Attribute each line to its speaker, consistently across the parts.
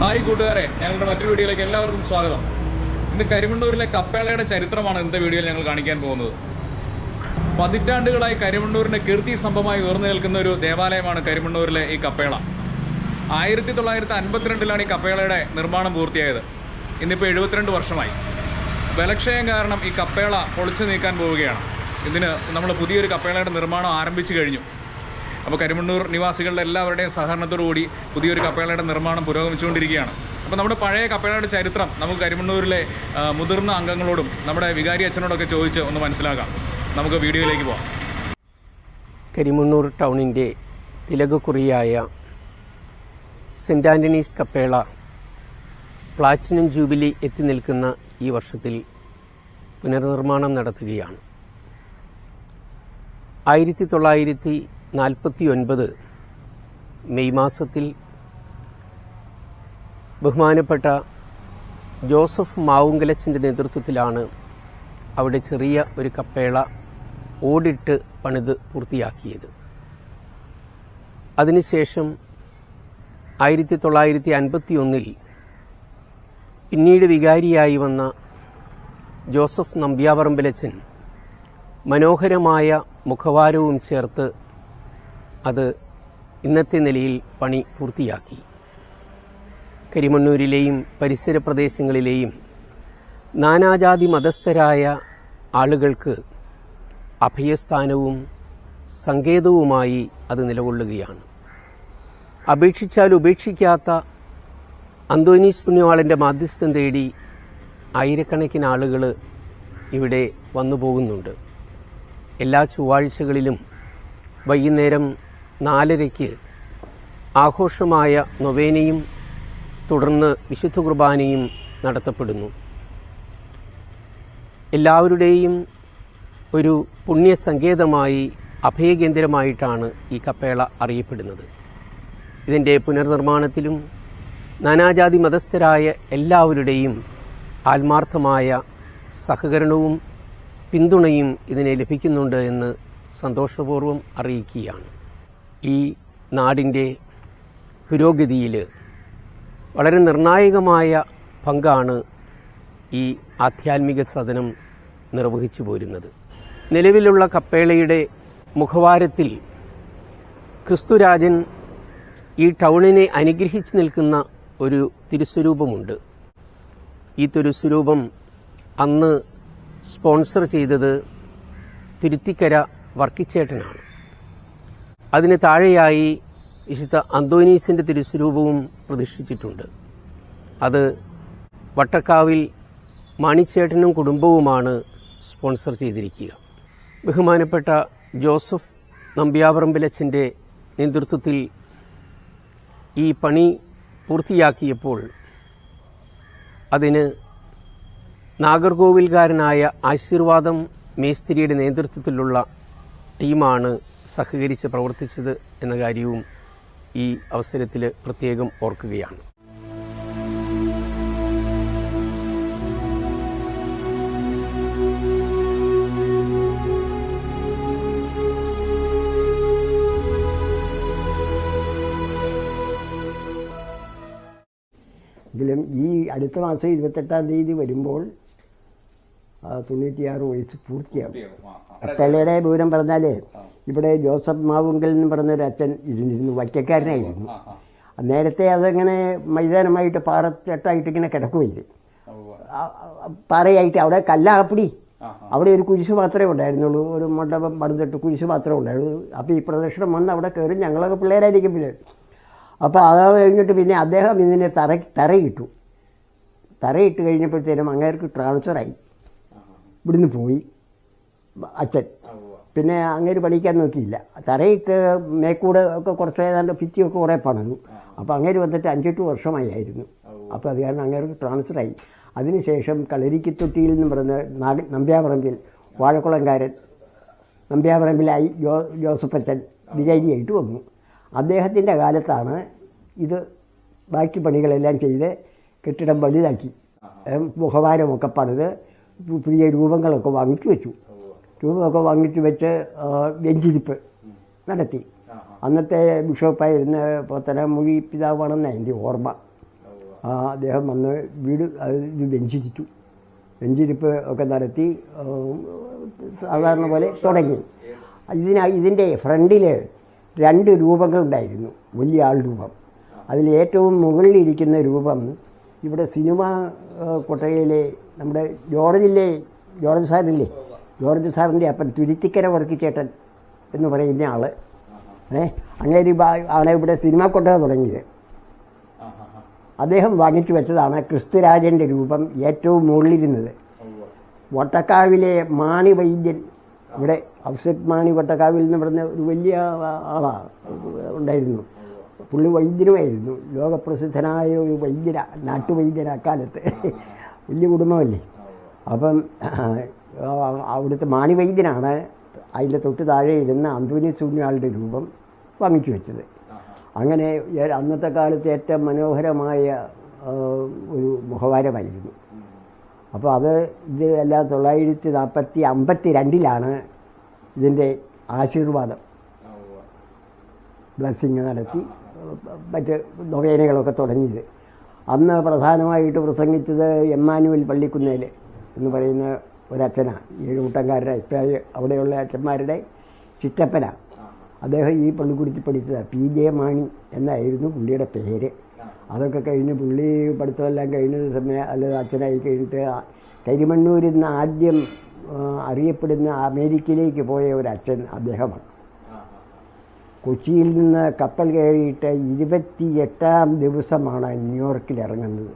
Speaker 1: Hi കൂട്ടുകാരെ ഞങ്ങളുടെ മറ്റൊരു വീഡിയോയിലേക്ക് എല്ലാവർക്കും സ്വാഗതം. ഇന്ന് കരിമണ്ണൂരിലെ കപ്പേളയുടെ ചരിത്രമാണ് ഇന്നത്തെ വീഡിയോയിൽ ഞങ്ങൾ കാണിക്കാൻ പോകുന്നത്. പതിറ്റാണ്ടുകളായി കരിമണ്ണൂരിന്റെ കീർത്തി സ്തംഭമായി ഉയർന്നു നിൽക്കുന്ന ഒരു ദേവാലയമാണ് കരിമണ്ണൂരിലെ ഈ കപ്പേള. ആയിരത്തി തൊള്ളായിരത്തി അൻപത്തിരണ്ടിലാണ് ഈ കപ്പേളയുടെ നിർമ്മാണം പൂർത്തിയായത്. ഇന്നിപ്പോൾ എഴുപത്തിരണ്ട് വർഷമായി. ബലക്ഷയം കാരണം ഈ കപ്പേള പൊളിച്ചു നീക്കാൻ പോവുകയാണ്. ഇതിന് നമ്മൾ പുതിയൊരു കപ്പേളയുടെ നിർമ്മാണം ആരംഭിച്ചു കഴിഞ്ഞു. അപ്പോൾ കരിമണ്ണൂർ നിവാസികളുടെ എല്ലാവരുടെയും സഹകരണത്തോടുകൂടി പുതിയൊരു കപ്പേളയുടെ നിർമ്മാണം പുരോഗമിച്ചുകൊണ്ടിരിക്കുകയാണ്. അപ്പോൾ നമ്മുടെ പഴയ കപ്പേളയുടെ ചരിത്രം നമുക്ക് കരിമണ്ണൂരിലെ മുതിർന്ന അംഗങ്ങളോടും നമ്മുടെ വികാരി അച്ഛനോടൊക്കെ ചോദിച്ച് ഒന്ന് മനസ്സിലാക്കാം. നമുക്ക് വീഡിയോയിലേക്ക് പോകാം
Speaker 2: കരിമണ്ണൂർ ടൗണിന്റെ തിലകക്കുറിയായ സെന്റ് ആന്റണീസ് കപ്പേള പ്ലാറ്റിനം ജൂബിലി എത്തി നിൽക്കുന്ന ഈ വർഷത്തിൽ പുനർനിർമ്മാണം നടത്തുകയാണ്. ആയിരത്തി തൊള്ളായിരത്തി നാൽപ്പത്തി ഒൻപത് മെയ് മാസത്തിൽ ബഹുമാനപ്പെട്ട ജോസഫ് മാവുങ്കലച്ചിന്റെ നേതൃത്വത്തിലാണ് അവിടെ ചെറിയ ഒരു കപ്പേള ഓടിട്ട് പണിത് പൂർത്തിയാക്കിയത്. അതിനുശേഷം ആയിരത്തി തൊള്ളായിരത്തി അൻപത്തി ഒന്നിൽ പിന്നീട് വികാരിയായി വന്ന ജോസഫ് നമ്പ്യാപറമ്പിലച്ചൻ മനോഹരമായ മുഖവാരവും ചേർത്ത് അത് ഇന്നത്തെ നിലയിൽ പണി പൂർത്തിയാക്കി. കരിമണ്ണൂരിലെയും പരിസര പ്രദേശങ്ങളിലെയും നാനാജാതി മതസ്ഥരായ ആളുകൾക്ക് അഭയസ്ഥാനവും സങ്കേതവുമായി അത് നിലകൊള്ളുകയാണ്. അപേക്ഷിച്ചാൽ ഉപേക്ഷിക്കാത്ത അന്തോനീസ് പുണ്യവാളിന്റെ മാധ്യസ്ഥം തേടി ആയിരക്കണക്കിന് ആളുകൾ ഇവിടെ വന്നു പോകുന്നുണ്ട് എല്ലാ ചൊവ്വാഴ്ചകളിലും വൈകുന്നേരം നാലരയ്ക്ക് ആഘോഷമായ നൊവേനയും തുടർന്ന് വിശുദ്ധ കുർബാനയും നടത്തപ്പെടുന്നു. എല്ലാവരുടെയും ഒരു പുണ്യസങ്കേതമായി അഭയകേന്ദ്രമായിട്ടാണ് ഈ കപ്പേള അറിയപ്പെടുന്നത്. ഇതിന്റെ പുനർനിർമ്മാണത്തിലും നാനാജാതി മതസ്ഥരായ എല്ലാവരുടെയും ആത്മാർത്ഥമായ സഹകരണവും പിന്തുണയും ഇതിനെ ലഭിക്കുന്നുണ്ട് എന്ന് സന്തോഷപൂർവം അറിയിക്കുകയാണ്. ഈ നാടിന്റെ പുരോഗതിയിൽ വളരെ നിർണായകമായ പങ്കാണ് ഈ ആധ്യാത്മിക സദനം നിർവഹിച്ചു പോരുന്നത്. നിലവിലുള്ള കപ്പേളയുടെ മുഖവാരത്തിൽ ക്രിസ്തുരാജൻ ഈ ടൗണിനെ അനുഗ്രഹിച്ചു നിൽക്കുന്ന ഒരു തിരുസ്വരൂപമുണ്ട്. ഈ തിരുസ്വരൂപം അന്ന് സ്പോൺസർ ചെയ്തത് തിരുത്തിക്കര വർക്കിച്ചേട്ടനാണ്. അതിന് താഴെയായി വിശുദ്ധ അന്തോനീസിന്റെ തിരുസ്വരൂപവും പ്രതിഷ്ഠിച്ചിട്ടുണ്ട്. അത് വട്ടക്കാവിൽ മാണിച്ചേട്ടനും കുടുംബവുമാണ് സ്പോൺസർ ചെയ്തിരിക്കുക. ബഹുമാനപ്പെട്ട ജോസഫ് നമ്പ്യാപറമ്പിലച്ചന്റെ നേതൃത്വത്തിൽ ഈ പണി പൂർത്തിയാക്കിയപ്പോൾ അതിന് നാഗർകോവിൽകാരനായ ആശീർവാദം മേസ്തിരിയുടെ നേതൃത്വത്തിലുള്ള ടീമാണ് സഹകരിച്ച് പ്രവർത്തിച്ചത് എന്ന കാര്യവും ഈ അവസരത്തിൽ പ്രത്യേകം ഓർക്കുകയാണ്.
Speaker 3: എങ്കിലും ഈ അടുത്ത മാസം ഇരുപത്തെട്ടാം തീയതി വരുമ്പോൾ തൊണ്ണൂറ്റിയാറ് വയസ്സ് പൂർത്തിയാകും കട്ടളയുടെ വിവരം പറഞ്ഞാൽ ഇവിടെ ജോസഫ് മാവുങ്കൽ എന്ന് പറഞ്ഞൊരു അച്ഛൻ ഇരുന്നിരുന്നു വൈക്കക്കാരനായിരുന്നു. നേരത്തെ അതങ്ങനെ മൈതാനമായിട്ട് പാറച്ചട്ടായിട്ട് ഇങ്ങനെ കിടക്കുകയില്ല പാറയായിട്ട് അവിടെ കല്ലാകപ്പിടി അവിടെ ഒരു കുരിശ് മാത്രമേ ഉണ്ടായിരുന്നുള്ളൂ. ഒരു മണ്ഡപം പണിതിട്ട് കുരിശ് മാത്രമേ ഉണ്ടായിരുന്നുള്ളൂ. അപ്പോൾ ഈ പ്രദക്ഷിണം വന്ന് അവിടെ കയറി ഞങ്ങളൊക്കെ പിള്ളേരായിരിക്കും പിന്നെ. അപ്പോൾ അത് കഴിഞ്ഞിട്ട് പിന്നെ അദ്ദേഹം ഇതിനെ തറ തറയിട്ടു. തറയിട്ട് കഴിഞ്ഞപ്പോഴത്തേനും അങ്ങേർക്ക് ട്രാൻസ്ഫറായി. ഇവിടുന്ന് പോയി. അച്ഛൻ. പിന്നെ അങ്ങേര് പണിക്കാൻ നോക്കിയില്ല. തറയിട്ട് മേക്കൂട് ഒക്കെ കുറച്ച് ഏതാണ്ട് ഭിത്തിയൊക്കെ കുറേ പണിതു. അപ്പോൾ അങ്ങേര് വന്നിട്ട് അഞ്ചെട്ട് വർഷമായിരുന്നു അപ്പോൾ അത് കാരണം അങ്ങേർക്ക് ട്രാൻസ്ഫറായി. അതിനുശേഷം കളരിക്കത്തൊട്ടിയിൽ എന്ന് പറഞ്ഞ നാട് നമ്പ്യാപറമ്പിൽ വാഴക്കുളംകാരൻ നമ്പ്യാപറമ്പിലായി ജോ ജോസഫച്ചൻ വിജയിയായിട്ട് വന്നു. അദ്ദേഹത്തിന്റെ കാലത്താണ് ഇത് ബാക്കി പണികളെല്ലാം ചെയ്ത് കെട്ടിടം വലുതാക്കി. മുഖവാരമൊക്കെ പണിത്. പുതിയ രൂപങ്ങളൊക്കെ വാങ്ങിച്ചു വെച്ചു. രൂപമൊക്കെ വാങ്ങിച്ചു വെച്ച് വെഞ്ചിരിപ്പ് നടത്തി. അന്നത്തെ ബിഷപ്പായിരുന്ന പോത്തനമൊഴി പിതാവാണെന്ന് എന്റെ ഓർമ്മ. ആ അദ്ദേഹം വന്ന് വീട് ഇത് വെഞ്ചിരിച്ചു വെഞ്ചിരിപ്പ് ഒക്കെ നടത്തി സാധാരണ പോലെ തുടങ്ങി. ഇതിന ഇതിന്റെ ഫ്രണ്ടിൽ രണ്ട് രൂപങ്ങളുണ്ടായിരുന്നു. വലിയ ആൾ രൂപം. അതിൽ ഏറ്റവും മുകളിലിരിക്കുന്ന രൂപം ഇവിടെ സിനിമ കൊട്ടകയിലെ നമ്മുടെ ജോർജിലെ ജോർജ് സാറില്ലേ ജോർജ് സാറിന്റെ അപ്പൻ തുരുത്തിക്കര വർക്കിച്ചേട്ടൻ എന്ന് പറയുന്ന ആൾ ഏ അങ്ങനെ ആണ് ഇവിടെ സിനിമ കൊട്ടക തുടങ്ങിയത്. അദ്ദേഹം വാങ്ങിച്ചു വെച്ചതാണ് ക്രിസ്തുരാജന്റെ രൂപം ഏറ്റവും മുകളിലിരുന്നത്. വട്ടക്കാവിലെ മാണി വൈദ്യൻ ഇവിടെ ഔസഫ് മാണി വട്ടക്കാവിൽ എന്ന് പറഞ്ഞ ഒരു വലിയ ആളാണ് ഉണ്ടായിരുന്നു. പുള്ളി വൈദ്യനുമായിരുന്നു ലോകപ്രസിദ്ധനായ ഒരു വൈദ്യന നാട്ടുവൈദ്യര അക്കാലത്ത്. വലിയ കുടുംബമല്ലേ? അപ്പം അവിടുത്തെ മാണി വൈദ്യനാണ് അതിന്റെ തൊട്ട് താഴെ ഇടുന്ന അന്തുനി സൂന്യാളുടെ രൂപം വാങ്ങിച്ചു വെച്ചത്. അങ്ങനെ അന്നത്തെ കാലത്ത് ഏറ്റവും മനോഹരമായ ഒരു മുഖവാരമായിരുന്നു. അപ്പോൾ അത് ഇത് എല്ലാം തൊള്ളായിരത്തി നാൽപ്പത്തി അമ്പത്തി രണ്ടിലാണ് ഇതിന്റെ ആശീർവാദം. ബ്ലസ്സിങ് നടത്തി. മറ്റ് നൊവേനകളൊക്കെ തുടങ്ങിയത്. അന്ന് പ്രധാനമായിട്ട് പ്രസംഗിച്ചത് എമ്മാനുവൽ പള്ളിക്കുന്നേൽ എന്ന് പറയുന്ന ഒരച്ഛനാണ് ഏഴുകൂട്ടംകാരുടെ അച്ഛായ അവിടെയുള്ള അച്ഛന്മാരുടെ ചിറ്റപ്പന. അദ്ദേഹം ഈ പള്ളിക്കുടുത്തി പഠിച്ചതാണ് പി ജെ മാണി എന്നായിരുന്നു പുള്ളിയുടെ പേര്. അതൊക്കെ കഴിഞ്ഞ് പുള്ളി പഠിത്തമെല്ലാം കഴിഞ്ഞ സമയം അല്ല അച്ഛനായി കഴിഞ്ഞിട്ട് കരിമണ്ണൂരിൽ നിന്ന് ആദ്യം അറിയപ്പെടുന്ന അമേരിക്കയിലേക്ക് പോയ ഒരു അച്ഛൻ അദ്ദേഹമാണ്. കൊച്ചിയിൽ നിന്ന് കപ്പൽ കയറിയിട്ട് ഇരുപത്തിയെട്ടാം ദിവസമാണ് ന്യൂയോർക്കിൽ ഇറങ്ങുന്നത്.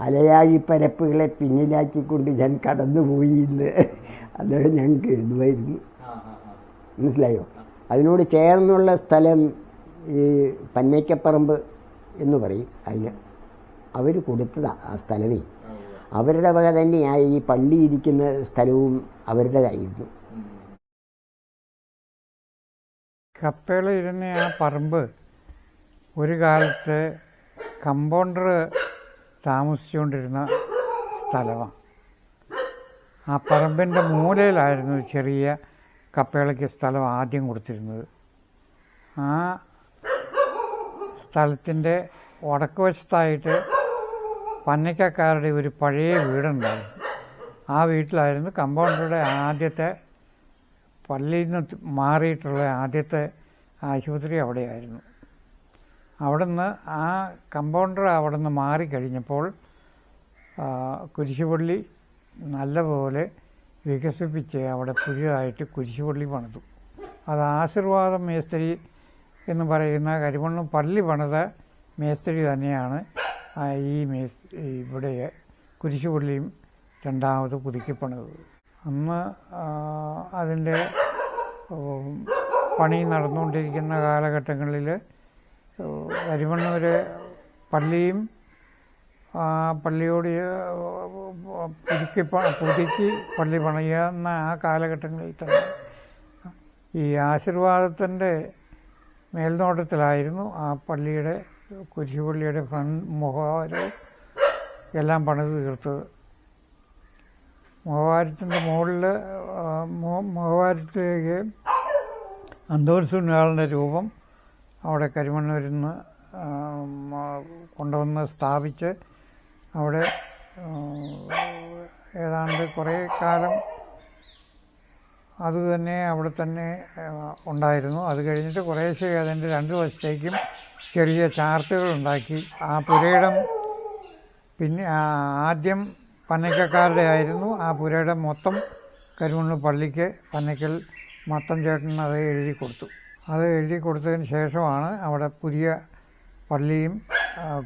Speaker 3: അലയാഴിപ്പരപ്പുകളെ പിന്നിലാക്കിക്കൊണ്ട് ഞാൻ കടന്നുപോയി എന്ന് അദ്ദേഹം ഞങ്ങൾക്ക് എഴുതുമായിരുന്നു. മനസ്സിലായോ? അതിനോട് ചേർന്നുള്ള സ്ഥലം ഈ പന്നയ്ക്കപ്പറമ്പ് എന്ന് പറയും. അതിന് അവർ കൊടുത്തതാണ് ആ സ്ഥലമേ. അവരുടെ വക തന്നെയായി ഈ പള്ളി ഇരിക്കുന്ന സ്ഥലവും അവരുടേതായിരുന്നു.
Speaker 4: കപ്പേള ഇരുന്ന ആ പറമ്പ് ഒരു കാലത്ത് കമ്പൗണ്ടർ താമസിച്ചുകൊണ്ടിരുന്ന സ്ഥലമാണ് ആ പറമ്പിന്റെ മൂലയിലായിരുന്നു ചെറിയ കപ്പേളയ്ക്ക് സ്ഥലം ആദ്യം കൊടുത്തിരുന്നത്. ആ സ്ഥലത്തിന്റെ വടക്ക് വശത്തായിട്ട് പന്നയ്ക്കക്കാരുടെ ഒരു പഴയ വീടുണ്ടായിരുന്നു. ആ വീട്ടിലായിരുന്നു കമ്പൗണ്ടറുടെ ആദ്യത്തെ പള്ളിയിൽ നിന്ന് മാറിയിട്ടുള്ള ആദ്യത്തെ ആശുപത്രി അവിടെയായിരുന്നു. അവിടുന്ന് ആ കമ്പൗണ്ടർ അവിടെ നിന്ന് മാറിക്കഴിഞ്ഞപ്പോൾ കുരിശുപള്ളി നല്ലപോലെ വികസിപ്പിച്ച് അവിടെ പുതിയതായിട്ട് കുരിശുപള്ളി പണിതു. അത് ആശീർവാദം മേസ്ത്രി എന്ന് പറയുന്ന കരിമണ്ണം പള്ളി പണിത മേസ്ത്രി തന്നെയാണ് ഈ മേ ഇവിടെ കുരിശുപള്ളിയും രണ്ടാമത് പുതുക്കി പണിതത് അന്ന് അതിന്റെ പണി നടന്നുകൊണ്ടിരിക്കുന്ന കാലഘട്ടങ്ങളിൽ കരിമണ്ണൂർ പള്ളിയും ആ പള്ളിയോട് പുതുക്കി പുതുക്കി പള്ളി പണിയുന്ന ആ കാലഘട്ടങ്ങളിൽ തന്നെ ഈ ആശീർവാദത്തിന്റെ മേൽനോട്ടത്തിലായിരുന്നു ആ പള്ളിയുടെ കുരിശുപള്ളിയുടെ ഫ്രണ്ട് മുഖവരവും എല്ലാം പണിത് തീർത്തത്. മുഖവാരത്തിന്റെ മുകളിൽ മുഖവാരത്തിലേക്ക് അന്തോസുനാളിന്റെ രൂപം അവിടെ കരിമണ്ണൂരിൽ നിന്ന് കൊണ്ടുവന്ന് സ്ഥാപിച്ച് അവിടെ ഏതാണ്ട് കുറേ കാലം അതുതന്നെ അവിടെ തന്നെ ഉണ്ടായിരുന്നു. അത് കഴിഞ്ഞിട്ട് കുറേശ്ശെ അതിന്റെ രണ്ട് വശത്തേക്കും ചെറിയ ചാർത്തുകൾ ഉണ്ടാക്കി. ആ പുരയിടം പിന്നെ ആദ്യം പന്നയ്ക്കക്കാരുടെ ആയിരുന്നു. ആ പുരയുടെ മൊത്തം കരിമണ്ണു പള്ളിക്ക് പന്നയ്ക്കൽ മത്തം ചേട്ടൻ അത് എഴുതി കൊടുത്തു. അത് എഴുതി കൊടുത്തതിന് ശേഷമാണ് അവിടെ പുതിയ പള്ളിയും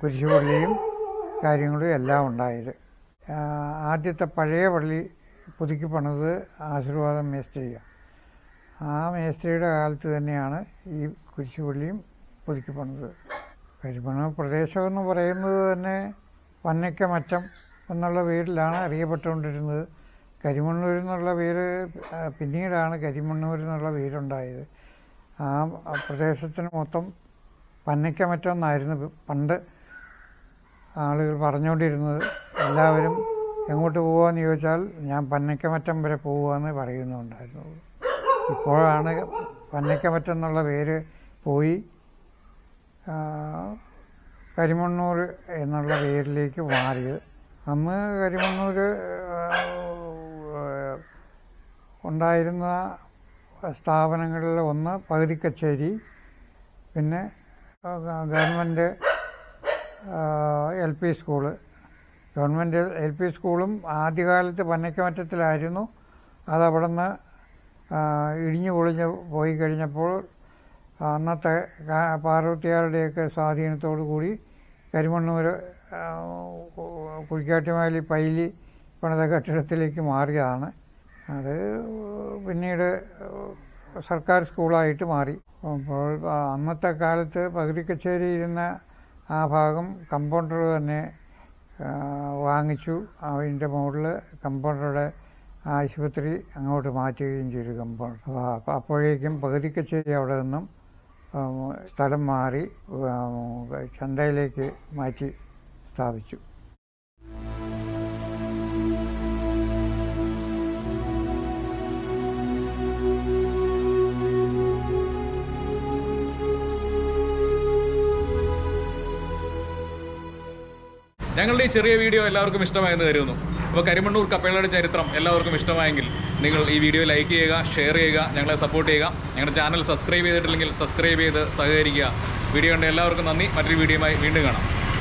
Speaker 4: കുരിശു കുരിശുപള്ളിയും കാര്യങ്ങളും എല്ലാം ഉണ്ടായത്. ആദ്യത്തെ പഴയ പള്ളി പുതുക്കി പണിത് ആശീർവാദം മേസ്ത്രിയാണ് ആ മേസ്ത്രിയുടെ കാലത്ത് തന്നെയാണ് ഈ കുരിശുപള്ളിയും പുതുക്കി പണിത്. കരിമണ്ണ പ്രദേശമെന്ന് പറയുന്നത് തന്നെ പന്നയ്ക്കമറ്റം എന്നുള്ള പേരിലാണ് അറിയപ്പെട്ടുകൊണ്ടിരുന്നത്. കരിമണ്ണൂർ എന്നുള്ള പേര് പിന്നീടാണ് കരിമണ്ണൂർ എന്നുള്ള പേരുണ്ടായത്. ആ പ്രദേശത്തിന് മൊത്തം പന്നയ്ക്കമറ്റം എന്നായിരുന്നു പണ്ട് ആളുകൾ പറഞ്ഞുകൊണ്ടിരുന്നത് എല്ലാവരും എങ്ങോട്ട് പോവാന്ന് ചോദിച്ചാൽ ഞാൻ പന്നിക്കമറ്റം വരെ പോകുകയെന്ന് പറയുന്നുണ്ടായിരുന്നു. ഇപ്പോഴാണ് പന്നിക്കമറ്റം എന്നുള്ള പേര് പോയി കരിമണ്ണൂർ എന്നുള്ള പേരിലേക്ക് മാറിയത്. അന്ന് കരിമണ്ണൂർ ഉണ്ടായിരുന്ന സ്ഥാപനങ്ങളിൽ ഒന്ന് പകുതി കച്ചേരി പിന്നെ government L P school. Government L P സ്കൂളും ആദ്യകാലത്ത് പന്നക്കമറ്റത്തിലായിരുന്നു അതവിടെ നിന്ന് ഇടിഞ്ഞു പൊളിഞ്ഞ് പോയി കഴിഞ്ഞപ്പോൾ അന്നത്തെ പാർവത്തിയാരുടെയൊക്കെ സ്വാധീനത്തോടു കൂടി കരിമണ്ണൂർ കുഴിക്കാട്ടുമാലി പൈലി പണിത കെട്ടിടത്തിലേക്ക് മാറിയതാണ്. അത് പിന്നീട് സർക്കാർ സ്കൂളായിട്ട് മാറി. അപ്പോൾ അന്നത്തെ കാലത്ത് പകുതി കച്ചേരി ഇരുന്ന ആ ഭാഗം കമ്പൗണ്ടർ തന്നെ വാങ്ങിച്ചു. അതിന്റെ മുകളിൽ കമ്പൗണ്ടറുടെ ആശുപത്രി അങ്ങോട്ട് മാറ്റുകയും ചെയ്തു കമ്പൗണ്ടർ. അപ്പോൾ അപ്പോഴേക്കും പകുതി കച്ചേരി അവിടെ നിന്നും സ്ഥലം മാറി ചന്തയിലേക്ക് മാറ്റി. സ്ഥാപിച്ചു.
Speaker 1: ഞങ്ങളുടെ ഈ ചെറിയ വീഡിയോ എല്ലാവർക്കും ഇഷ്ടമായെന്ന് കരുതുന്നു. അപ്പോൾ കരിമണ്ണൂർ കപ്പേളയുടെ ചരിത്രം എല്ലാവർക്കും ഇഷ്ടമായെങ്കിൽ നിങ്ങൾ ഈ വീഡിയോ ലൈക്ക് ചെയ്യുക ഷെയർ ചെയ്യുക ഞങ്ങളെ സപ്പോർട്ട് ചെയ്യുക. ഞങ്ങളുടെ ചാനൽ സബ്സ്ക്രൈബ് ചെയ്തിട്ടില്ലെങ്കിൽ സബ്സ്ക്രൈബ് ചെയ്ത് സഹകരിക്കുക. വീഡിയോ കണ്ട എല്ലാവർക്കും നന്ദി. മറ്റൊരു വീഡിയോയുമായി വീണ്ടും കാണാം.